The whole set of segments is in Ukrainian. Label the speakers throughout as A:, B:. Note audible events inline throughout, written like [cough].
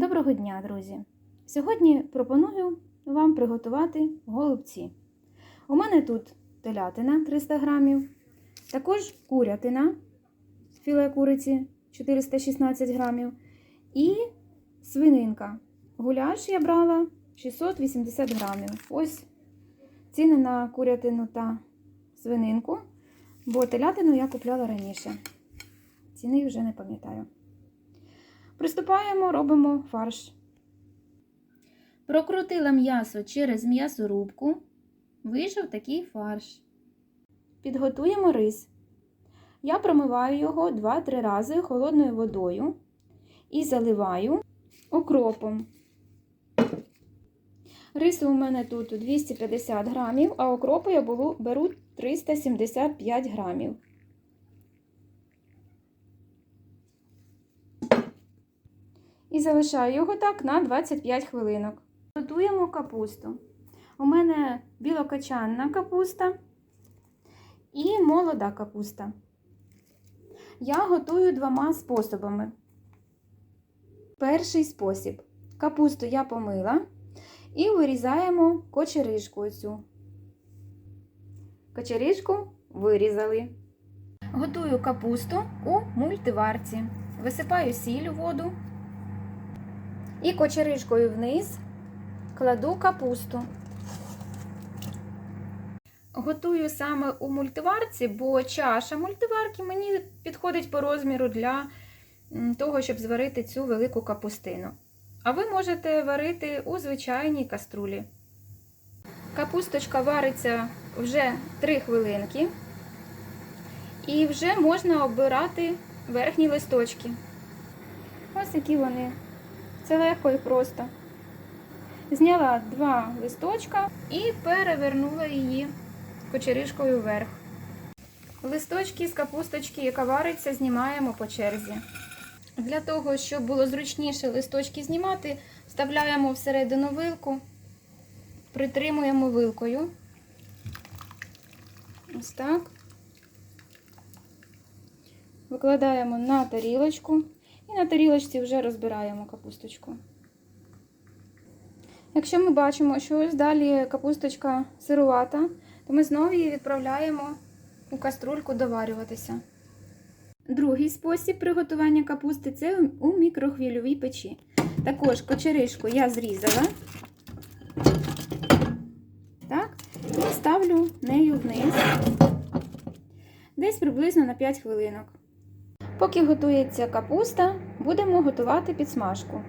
A: Доброго дня, друзі! Сьогодні пропоную вам приготувати голубці. У мене тут телятина 300 грамів, також курятина, філе куриці 416 грамів і свининка. Гуляш я брала 680 грамів. Ось ціни на курятину та свининку, бо телятину я купляла раніше. Ціни вже не пам'ятаю. Приступаємо, робимо фарш. Прокрутила м'ясо через м'ясорубку. Вийшов такий фарш. Підготуємо рис. Я промиваю його 2-3 рази холодною водою і заливаю окропом. Рису у мене тут 250 грамів, а окропу я беру 375 грамів. І залишаю його так на 25 хвилинок. Готуємо капусту. У мене білокачанна капуста і молода капуста. Я готую двома способами. Перший спосіб. Капусту я помила і вирізаємо кочеришку оцю. Кочеришку вирізали. Готую капусту у мультиварці. Висипаю сіль у воду. І кочеришкою вниз кладу капусту. Готую саме у мультиварці, бо чаша мультиварки мені підходить по розміру для того, щоб зварити цю велику капустину. А ви можете варити у звичайній каструлі. Капусточка вариться вже 3 хвилинки. І вже можна обирати верхні листочки. Ось які вони. Це легко і просто. Зняла два листочка і перевернула її кочеришкою вверх. Листочки з капусточки, яка вариться, знімаємо по черзі. Для того, щоб було зручніше листочки знімати, вставляємо всередину вилку, притримуємо вилкою. Ось так. Викладаємо на тарілочку. І на тарілочці вже розбираємо капусточку. Якщо ми бачимо, що ось далі капусточка сирувата, то ми знову її відправляємо у каструльку доварюватися. Другий спосіб приготування капусти це у мікрохвильовій печі. Також кочеришку я зрізала. Так, і ставлю нею вниз, десь приблизно на 5 хвилинок. Поки готується капуста, будемо готувати підсмажку.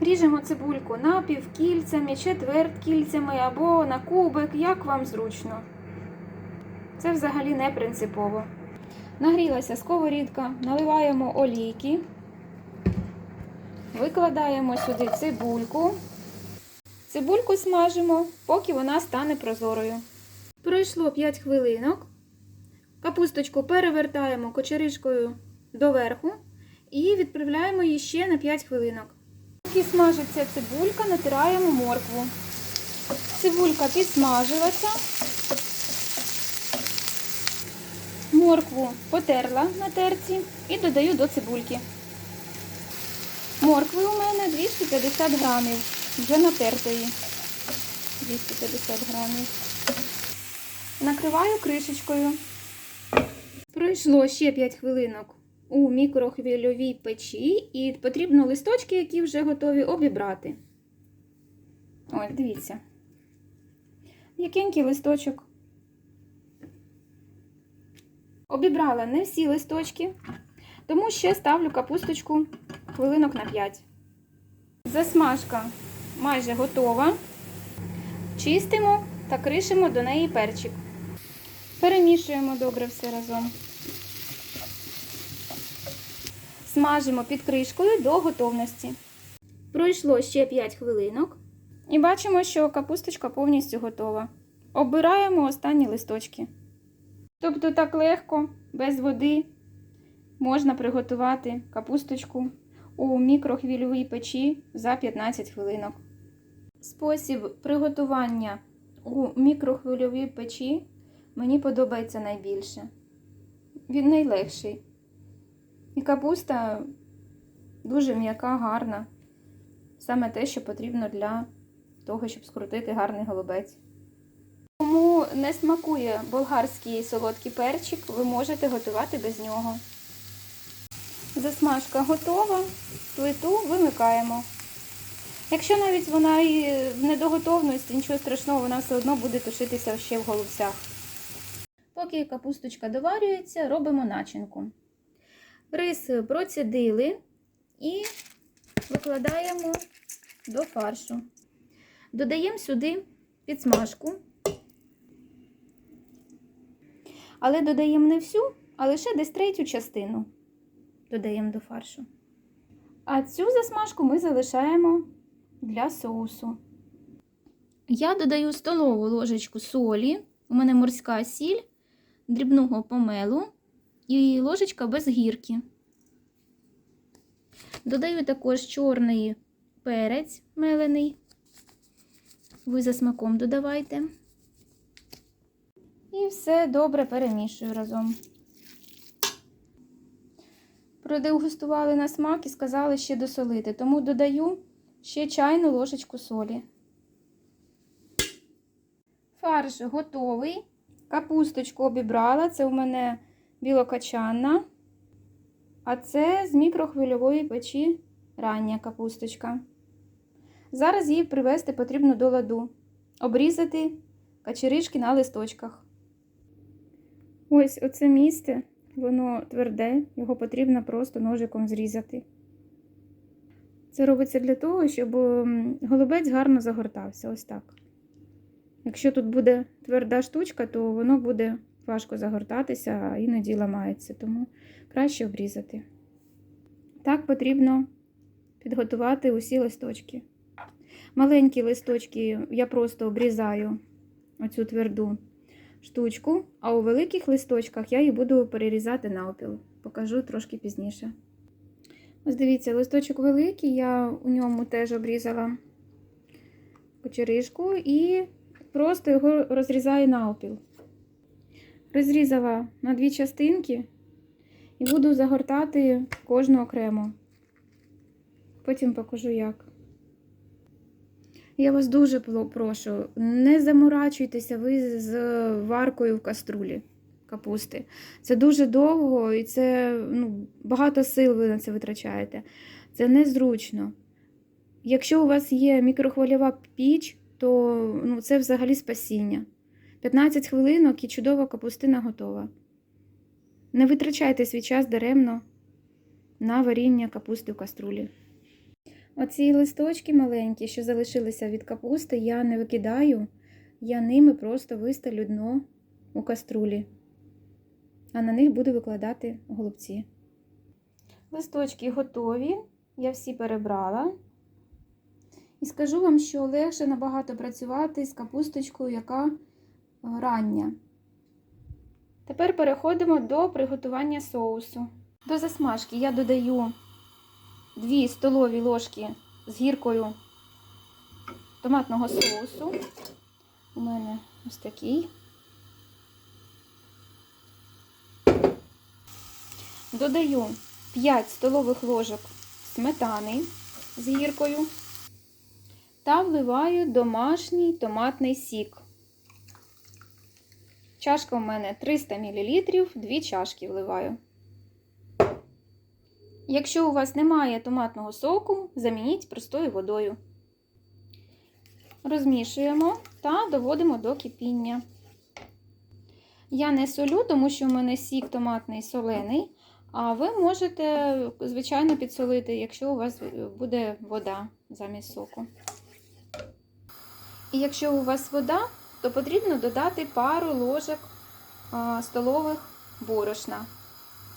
A: Ріжемо цибульку напівкільцями, четверткільцями або на кубик, як вам зручно. Це взагалі не принципово. Нагрілася сковорідка, наливаємо олійки, викладаємо сюди цибульку. Цибульку смажимо, поки вона стане прозорою. Пройшло 5 хвилинок. Капусточку перевертаємо кочеришкою доверху і відправляємо її ще на 5 хвилинок. Поки смажиться цибулька, натираємо моркву. Цибулька підсмажилася. Моркву потерла на терці і додаю до цибульки. Моркви у мене 250 грамів, вже натертої. 250 грамів. Накриваю кришечкою. Пройшло ще 5 хвилинок у мікрохвильовій печі, і потрібно листочки, які вже готові, обібрати. Ось, дивіться. Якенький листочок. Обібрала не всі листочки, тому ще ставлю капусточку хвилинок на 5. Засмажка майже готова. Чистимо та кришимо до неї перчик. Перемішуємо добре все разом. Смажимо під кришкою до готовності. Пройшло ще 5 хвилинок. І бачимо, що капусточка повністю готова. Обираємо останні листочки. Тобто, так легко, без води, можна приготувати капусточку у мікрохвильовій печі за 15 хвилинок. Спосіб приготування у мікрохвильовій печі мені подобається найбільше. Він найлегший. І капуста дуже м'яка, гарна. саме те, що потрібно для того, щоб скрутити гарний голубець. Кому не смакує болгарський солодкий перчик, ви можете готувати без нього. Засмажка готова, плиту вимикаємо. Якщо навіть вона і в недоготовності, нічого страшного, вона все одно буде тушитися ще в голубцях. Поки капусточка доварюється, робимо начинку. Рис процідили і викладаємо до фаршу. Додаємо сюди підсмажку. Але додаємо не всю, а лише десь третю частину додаємо до фаршу. А цю засмажку ми залишаємо для соусу. Я додаю столову ложечку солі, у мене морська сіль, дрібного помелу і ложечка без гірки. Додаю також чорний перець мелений. Ви за смаком додавайте. І все добре перемішую разом. Продегустували на смак і сказали ще досолити, тому додаю ще чайну ложечку солі. Фарш готовий. Капусточку обібрала. Це у мене білокачанна. А це з мікрохвильової печі рання капусточка. Зараз її привести потрібно до ладу. Обрізати качеришки на листочках. Ось оце місце, воно тверде, його потрібно просто ножиком зрізати. Це робиться для того, щоб голубець гарно загортався. Ось так. Якщо тут буде тверда штучка, то воно буде важко загортатися, а іноді ламається, тому краще обрізати. Так потрібно підготувати усі листочки. Маленькі листочки я просто обрізаю оцю тверду штучку, а у великих листочках я її буду перерізати навпіл. Покажу трошки пізніше. Ось дивіться, листочок великий, я у ньому теж обрізала кочеришку і просто його розрізаю навпіл. Розрізала на дві частинки і буду загортати кожну окремо. Потім покажу як. Я вас дуже прошу, не заморачуйтеся ви з варкою в каструлі капусти. Це дуже довго і це ну, багато сил ви на це витрачаєте. Це незручно. Якщо у вас є мікрохвильова піч, то ну, це взагалі спасіння. 15 хвилинок і чудова капустина готова. Не витрачайте свій час даремно на варіння капусти в каструлі. Оці листочки маленькі, що залишилися від капусти, я не викидаю, я ними просто вистелю дно у каструлі, а на них буду викладати голубці. Листочки готові, я всі перебрала. І скажу вам, що легше набагато працювати з капусточкою, яка рання. Тепер переходимо до приготування соусу. До засмажки я додаю 2 столові ложки з гіркою томатного соусу. У мене ось такий. Додаю 5 столових ложок сметани з гіркою та вливаю домашній томатний сік. Чашка у мене 300 мл, 2 чашки вливаю. Якщо у вас немає томатного соку, замініть простою водою. Розмішуємо та доводимо до кипіння. Я не солю, тому що в мене сік томатний солений, а ви можете, звичайно, підсолити, якщо у вас буде вода замість соку. І якщо у вас вода, то потрібно додати пару ложок столових борошна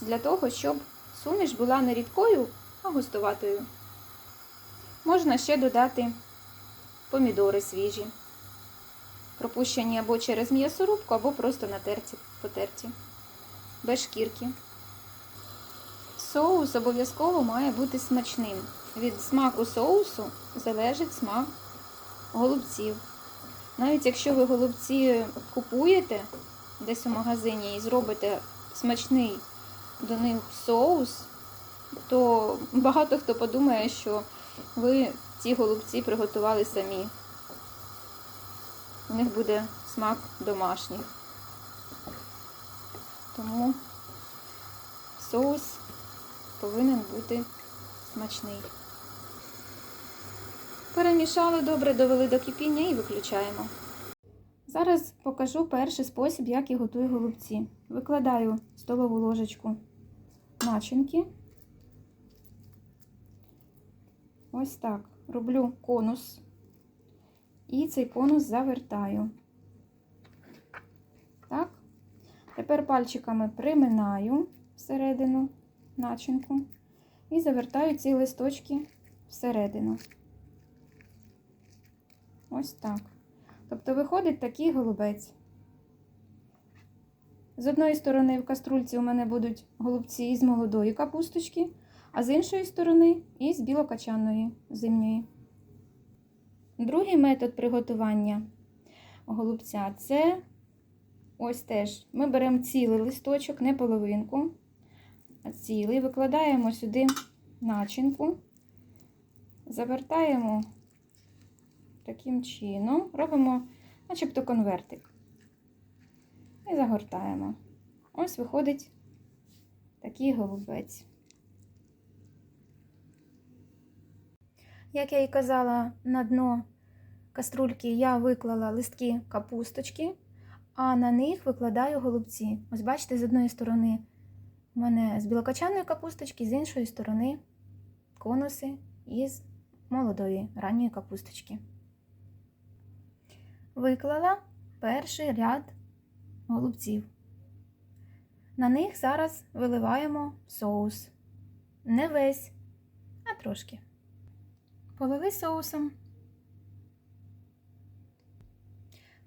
A: для того, щоб суміш була не рідкою, а густуватою. Можна ще додати помідори свіжі, пропущені або через м'ясорубку, або просто на терці, потерті, без шкірки. Соус обов'язково має бути смачним. Від смаку соусу залежить смак голубців. Навіть якщо ви голубці купуєте десь у магазині і зробите смачний до них соус, то багато хто подумає, що ви ці голубці приготували самі. У них буде смак домашній. Тому соус повинен бути смачний. Перемішали добре, довели до кипіння і виключаємо. Зараз покажу перший спосіб, як я готую голубці. Викладаю столову ложечку начинки. Ось так. Роблю конус. І цей конус завертаю. Так. Тепер пальчиками приминаю всередину начинку і завертаю ці листочки всередину. Ось так. Тобто виходить такий голубець. З одної сторони в каструльці у мене будуть голубці із молодої капусточки, а з іншої сторони із білокачаної зимньої. Другий метод приготування голубця це ось теж. Ми беремо цілий листочок, не половинку, а цілий, викладаємо сюди начинку, завертаємо таким чином, робимо начебто конвертик. І загортаємо. Ось виходить такий голубець. Як я і казала, на дно каструльки я виклала листки капусточки, а на них викладаю голубці. Ось бачите, з одної сторони у мене з білокачаної капусточки, з іншої сторони конуси із молодої ранньої капусточки. Виклала перший ряд голубців. На них зараз виливаємо соус. Не весь, а трошки. Полили соусом.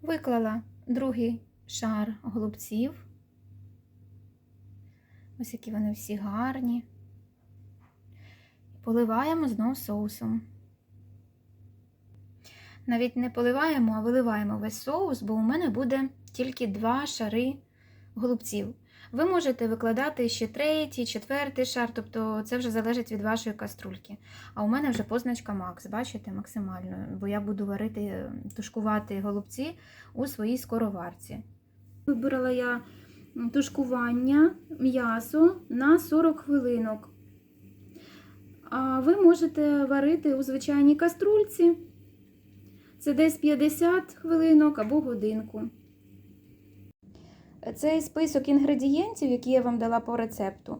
A: Виклала другий шар голубців. Ось які вони всі гарні. Поливаємо знов соусом. Навіть не поливаємо, а виливаємо весь соус, бо у мене буде тільки два шари голубців. Ви можете викладати ще третій, четвертий шар, тобто це вже залежить від вашої каструльки. А у мене вже позначка Макс, бачите, максимально, бо я буду варити, тушкувати голубці у своїй скороварці. Вибрала я тушкування м'ясо на 40 хвилинок. А ви можете варити у звичайній каструльці. Це десь 50 хвилинок або годинку. Цей список інгредієнтів, які я вам дала по рецепту,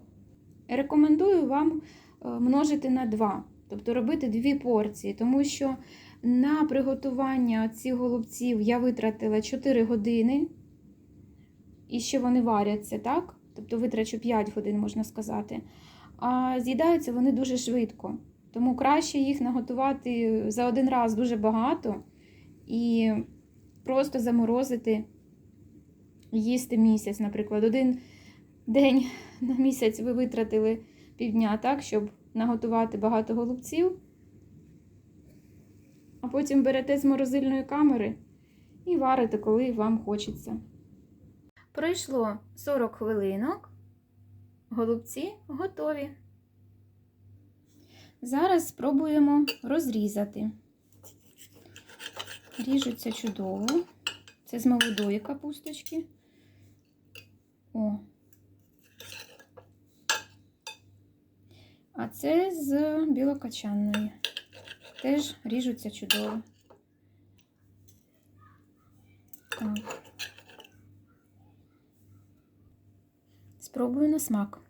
A: рекомендую вам множити на 2, тобто робити дві порції, тому що на приготування цих голубців я витратила 4 години, і ще вони варяться, так? Тобто витрачу 5 годин, можна сказати. А з'їдаються вони дуже швидко. Тому краще їх наготувати за один раз дуже багато і просто заморозити, їсти місяць, наприклад. Один день [laughs] на місяць ви витратили півдня так, щоб наготувати багато голубців, а потім берете з морозильної камери і варите, коли вам хочеться. Пройшло 40 хвилинок, голубці готові. Зараз спробуємо розрізати. Ріжуться чудово. Це з молодої капусточки. О. А це з білокачанної. Теж ріжуться чудово. Так. Спробую на смак.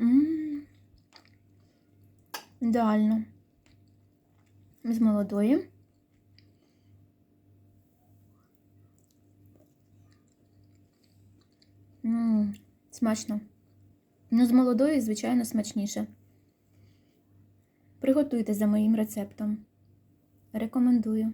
A: М-м-м. Ідеально. З молодої. М-м, смачно. Ну, з молодої, звичайно, смачніше. Приготуйте за моїм рецептом. Рекомендую.